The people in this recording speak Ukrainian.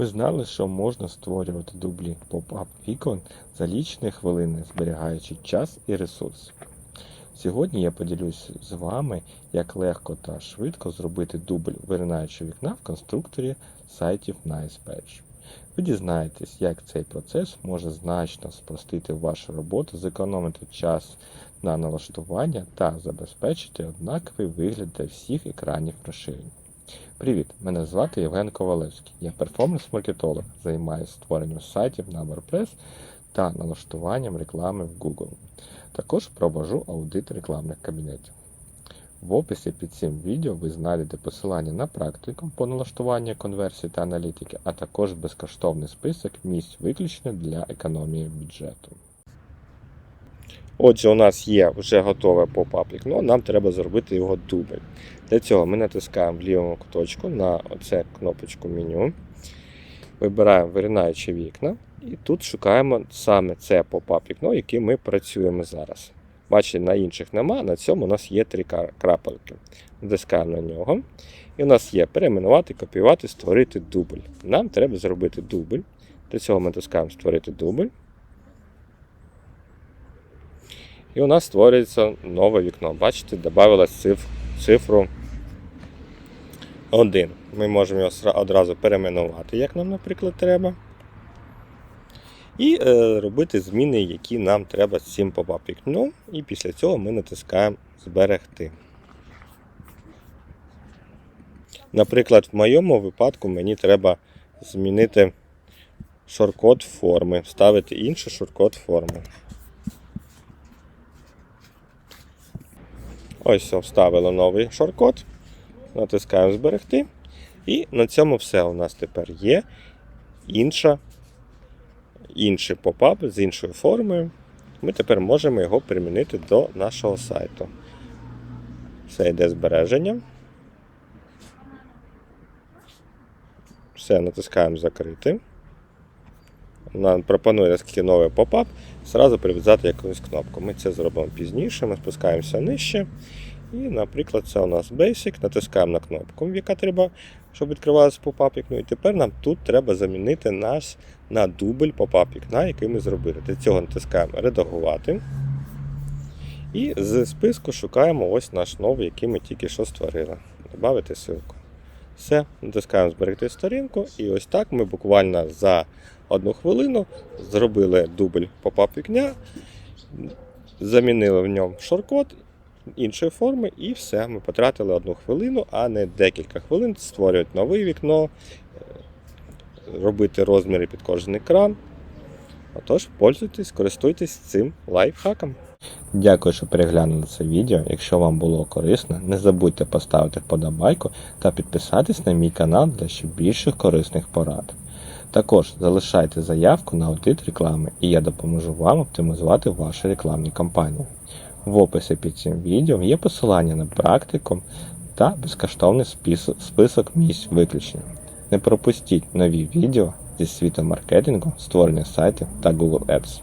Ви знали, що можна створювати дублі поп-ап вікон за лічені хвилини, зберігаючи час і ресурс. Сьогодні я поділюсь з вами, як легко та швидко зробити дубль виринаючого вікна в конструкторі сайтів NicePatch. Ви дізнаєтесь, як цей процес може значно спростити вашу роботу, зекономити час на налаштування та забезпечити однаковий вигляд для всіх екранів розширень. Привіт! Мене звати Євген Ковалевський. Я перформанс-маркетолог, займаюся створенням сайтів на WordPress та налаштуванням реклами в Google. Також провожу аудит рекламних кабінетів. В описі під цим відео ви знайдете посилання на практику по налаштуванню конверсії та аналітики, а також безкоштовний список місць виключно для економії бюджету. Отже, у нас є вже готове поп-ап вікно, нам треба зробити його дубль. Для цього ми натискаємо в лівому куточку на оце кнопочку меню. Вибираємо виринаючі вікна і тут шукаємо саме це поп-ап вікно, яким ми працюємо зараз. Бачите, на інших нема, на цьому у нас є три крапельки. Натискаємо на нього. І у нас є перейменувати, копіювати, створити дубль. Нам треба зробити дубль. Для цього ми натискаємо Створити дубль. І у нас створюється нове вікно. Бачите, додавалась циф, цифру 1. Ми можемо його одразу перейменувати, як нам, наприклад, треба. І е, робити зміни, які нам треба з цим поп-ап вікном. І після цього ми натискаємо Зберегти. Наприклад, в моєму випадку мені треба змінити шорткод форми, вставити інший шорткод форми. Ось вставили новий шорткод. Натискаємо зберегти. І на цьому все у нас тепер є інша, інший попап з іншою формою. Ми тепер можемо його примінити до нашого сайту. Все йде збереження. Все, натискаємо закрити. Нам пропонує наскільки новий попап, зразу прив'язати якусь кнопку. Ми це зробимо пізніше, ми спускаємося нижче. І, наприклад, це у нас Basic, натискаємо на кнопку, яка треба, щоб відкривалося попап вікно. І тепер нам тут треба замінити наш на дубль попап вікна, який ми зробили. Для цього натискаємо Редагувати. І з списку шукаємо ось наш новий, який ми тільки що створили. Добавити ссылку. Все, натискаємо зберегти сторінку, і ось так ми буквально за одну хвилину зробили дубль попап вікня, замінили в ньому шоркод іншої форми, і все. Ми потратили одну хвилину, а не декілька хвилин створювати нове вікно, робити розміри під кожен екран. Отож, пользуйтесь, користуйтесь цим лайфхаком. Дякую, що переглянули це відео. Якщо вам було корисно, не забудьте поставити вподобайку та підписатись на мій канал для ще більших корисних порад. Також залишайте заявку на аудит реклами, і я допоможу вам оптимізувати ваші рекламні кампанії. В описі під цим відео є посилання на практику та безкоштовний список місць виключення. Не пропустіть нові відео зі світу маркетингу, створення сайтів та Google Ads.